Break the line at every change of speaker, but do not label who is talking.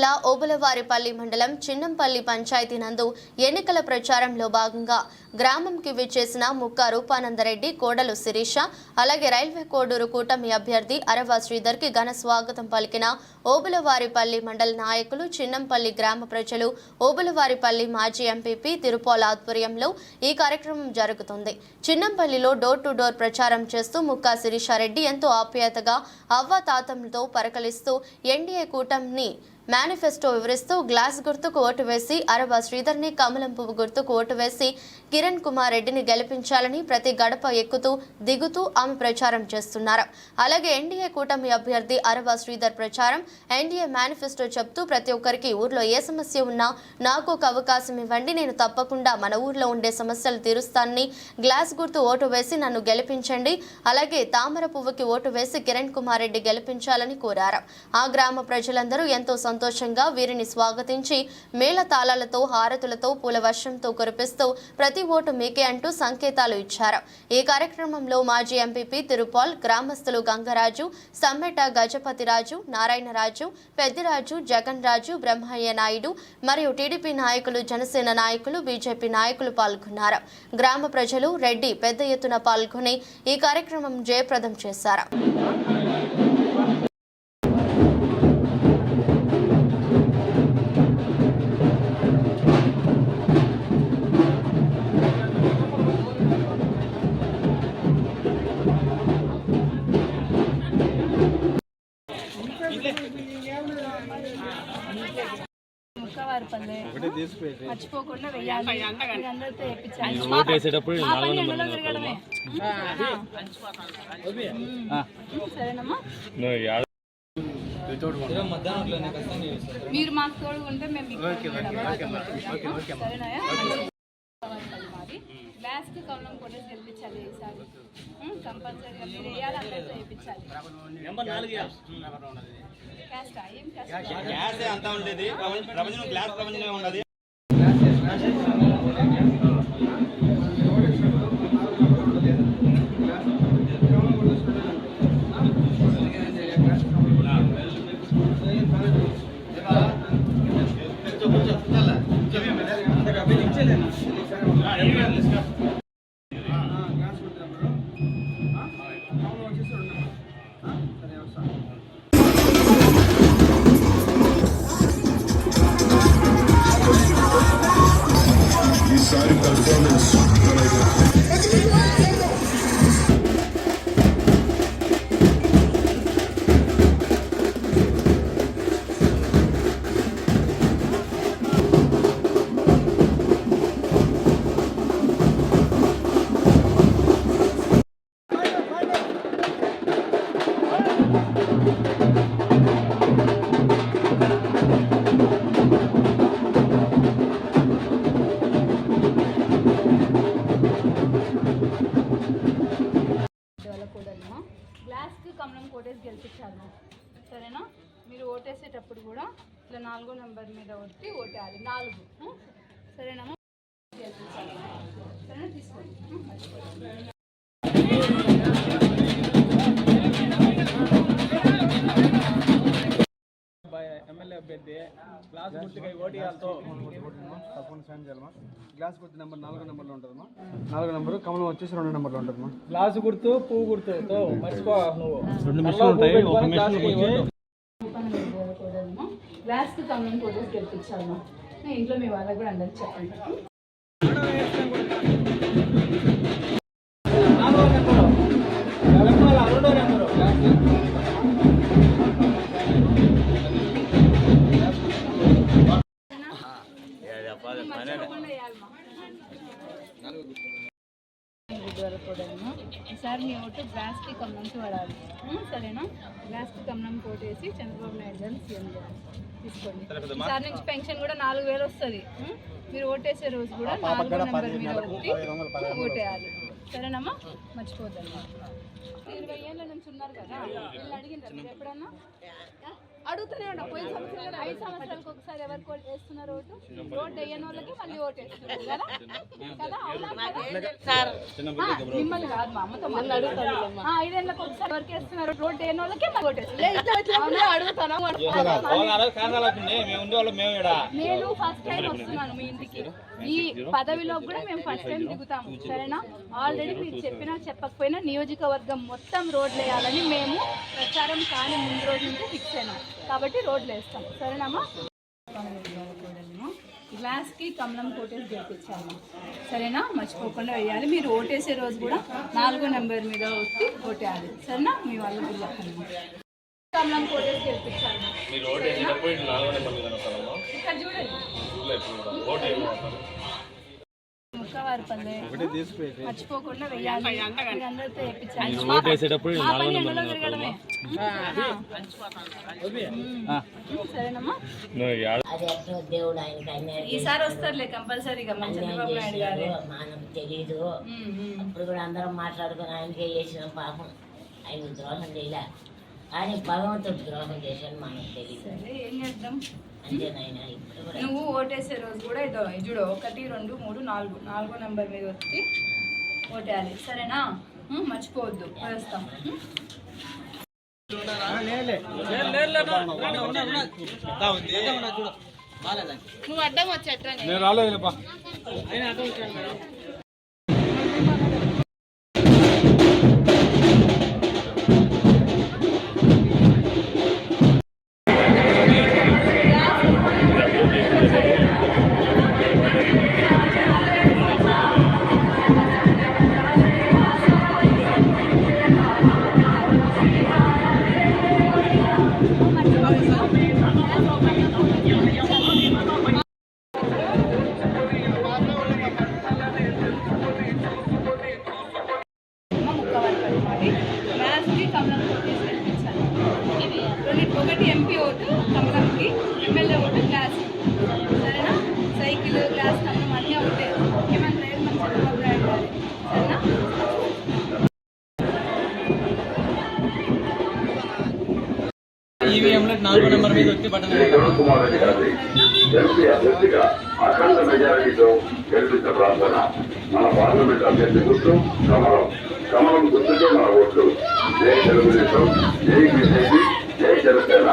జిల్లా ఓబులవారిపల్లి మండలం చిన్నంపల్లి పంచాయతీ నందు ఎన్నికల ప్రచారంలో భాగంగా గ్రామంకి విచ్చేసిన ముక్క రూపానందరెడ్డి కోడలు శిరీష అలాగే రైల్వే కోడూరు కూటమి అభ్యర్థి అరవ శ్రీధర్కి ఘన స్వాగతం పలికిన ఓబులవారిపల్లి మండల నాయకులు చిన్నంపల్లి గ్రామ ప్రజలు ఓబులవారిపల్లి మాజీ ఎంపీపీ తిరుపాల ఆధ్వర్యంలో ఈ కార్యక్రమం జరుగుతుంది. చిన్నంపల్లిలో డోర్ టు డోర్ ప్రచారం చేస్తూ ముక్కా శిరీషారెడ్డి ఎంతో ఆప్యాయతగా అవ్వాతాతంతో పరకలిస్తూ ఎన్డీఏ కూటమిని మేనిఫెస్టో వివరిస్తూ గ్లాస్ గుర్తుకు ఓటు వేసి అరబా శ్రీధర్ని కమలం పువ్వు గుర్తుకు ఓటు వేసి కిరణ్ కుమార్ రెడ్డిని గెలిపించాలని ప్రతి గడప ఎక్కుతూ దిగుతూ ఆమె ప్రచారం చేస్తున్నారు. అలాగే ఎన్డీఏ కూటమి అభ్యర్థి అరవ శ్రీధర్ ప్రచారం ఎన్డీఏ మేనిఫెస్టో చెప్తూ ప్రతి ఒక్కరికి ఊర్లో ఏ సమస్య ఉన్నా నాకు ఒక అవకాశం ఇవ్వండి నేను తప్పకుండా మన ఊర్లో ఉండే సమస్యలు తీరుస్తానని గ్లాస్ గుర్తు ఓటు వేసి నన్ను గెలిపించండి. అలాగే తామర పువ్వుకి ఓటు వేసి కిరణ్ కుమార్ రెడ్డి గెలిపించాలని కోరారు. ఆ గ్రామ ప్రజలందరూ ఎంతో సంతోషంగా వీరిని స్వాగతించి మేళ తాళాలతో హారతులతో పూల వర్షంతో కురిపిస్తూ ప్రతి ఓటు మీకే అంటూ సంకేతాలు ఇచ్చారు. ఈ కార్యక్రమంలో మాజీ ఎంపీపీ తిరుపాల్ గ్రామస్తులు గంగరాజు సమ్మెట గజపతిరాజు నారాయణరాజు పెద్దిరాజు జగన్ రాజు బ్రహ్మయ్య నాయుడు మరియు టీడీపీ నాయకులు జనసేన నాయకులు బీజేపీ నాయకులు పాల్గొన్నారు. గ్రామ ప్రజలు రెడ్డి పెద్ద ఎత్తున పాల్గొని ఈ కార్యక్రమం జయప్రదం చేశారు.
తిరగడమే. ఉమ్, సరేనమ్మా. మీరు మాకు తోడు ఉంటే మేము మీకు మాది లాస్ట్ కవనం కూడా గెలిపించాలి ఈసారి. కంపల్సరీగా మీరు వేయాలి అందరితో వేయించాలి క్యాస్టా ఏం క్యాస్ట్
అంతా ఉండేది. ప్రపంచం గ్లాస్ ప్రపంచమే ఉన్నది
ఇట్లా నాలుగో నెంబర్ మీద ఒట్టి ఓటేయాలి నాలుగు? సరేనమ్మా సరేనా? తీసుకోండి.
ఎమ్మెల్యే అభ్యర్థి గుర్తుగా ఓటీఆర్తో
తప్పకుండా సాయం చేయాలమ్మా గ్లాస్ గుర్తు నెంబర్ నాలుగో నెంబర్లో ఉంటుందమ్మా. నాలుగో నెంబర్ కమలం వచ్చేసి రెండు నెంబర్లో ఉంటుందమ్మా.
గ్లాస్ గుర్తు పువ్వు గుర్తుతో మర్చిపో నువ్వు.
రెండు మిషన్లు ఉంటాయి ఒక మిషన్
కూడమ్మా గ్లాస్కి కమలం కోటేసి గెలిపించాలమ్మా నేను ఇంట్లో మీ వాళ్ళకి కూడా అందరికి చెప్పండి. ఉం?
నాలుగో నెంబరు. నెంబరు
బుధవారం కూడాను. ఈసారి మీ ఓటు గ్లాస్కి కమలంకి పడాలి ఉం? సరేనా? గ్లాస్కి కమలం కోటేసి చంద్రబాబు నాయుడు గారిని సీఎం తీసుకోండి. ఈసారి నుంచి పెన్షన్ కూడా నాలుగు వేలు వస్తుంది? మీరు ఓటేసే రోజు కూడా నాలుగో నెంబర్ మీద ఒత్తి ఓటేయాలి. సరేనమ్మా? మర్చిపోద్దమ్మా ఇరవై ఏళ్ళ నుంచి ఉన్నారు కదా. వీళ్ళు మీరు ఎప్పుడన్నా? అడుగుతూనే ఉంటా పోయిన ఐదు సంవత్సరాలకు ఒకసారి ఎవరు కోట్ వేస్తున్నారు ఓటు రోడ్ వేయని వాళ్ళకి మళ్ళీ ఓటు వేస్తున్నారు కదా? కదా? మిమ్మల్ని కాదు మా అమ్మతో మళ్ళీ అడుగుతాను ఆ, ఐదేళ్ళకి ఒకసారి ఎవరికి వేస్తున్నారు రోడ్ వేయని వాళ్ళకి మళ్ళీ ఓటు వేస్తున్నారు. అడుగుతాను? నేను ఫస్ట్ టైం వస్తున్నాను మీ ఇంటికి. ఈ పదవిలో కూడా మేము ఫస్ట్ టైం దిగుతాము సరేనా? ఆల్రెడీ మీకు చెప్పినా చెప్పకపోయినా నియోజకవర్గం మొత్తం రోడ్లు వేయాలని మేము ప్రచారం కాని ముందు రోజు నుంచి ఫిక్స్ అయినాం. కాబట్టి రోడ్లు వేస్తాం. సరేనామా గ్లాస్కి కమలం కోటేసి గెలిపించాము సరేనా? మర్చిపోకుండా వేయాలి. మీరు ఓటేసే రోజు కూడా నాలుగో నెంబర్ మీద వచ్చి ఓటేయాలి సరేనా? మీ వాళ్ళ పిల్లలు కమలం కోటేసి గెలిపించాలి ఇక్కడ చూడండి. ముక్కవారిపల్లె మర్చిపోకుండా వెయ్యాలి. మీరందరితో వేయించాలి. మా పని ఎండలో తిరగడమే. సరేనమ్మా.
అది ఎట్లా దేవుడు ఆయనకి అన్యాయం
ఈసారి వస్తారులే కంపల్సరీగా మన చంద్రబాబు నాయుడు గారు.
చేశాడు మనకు తెలీదు అప్పుడు కూడా అందరం మాట్లాడుకుని ఆయనకే చేసిన పాపం. ఆయన ద్రోహం చేయలే. కానీ భగవంతుడు ద్రోహం చేశాడు మనకు తెలియదు.
సరే ఏం చేద్దాం?
అంతేనాయన ఇప్పుడు కూడా
నువ్వు ఓటేసే రోజు కూడా ఇదో చూడు ఒకటి రెండు మూడు నాలుగు నాలుగో నెంబర్ మీద వచ్చి ఓటేయాలి. సరేనా? మర్చిపోవద్దు. వేస్తాం? నువ్వు అడ్డం వచ్చేట్రా
నేను రాలేదు
ఒకటి ఎంపీ ఓటు కమలంకి ఎమ్మెల్యే ఓటు
ఈవీఎంలో నాలుగో నెంబర్ మీద వచ్చి
గారి ఎంపీ అభ్యర్థిగా అఖండ మెజారిటీతో గెలిపించిన ప్రార్థన. మన పార్లమెంట్ అభ్యర్థి గుర్తు కమలం కమలం గుర్తుకే మన ఓట్లు. జై తెలుగుదేశం జై బీజేపీ జై జనసేన.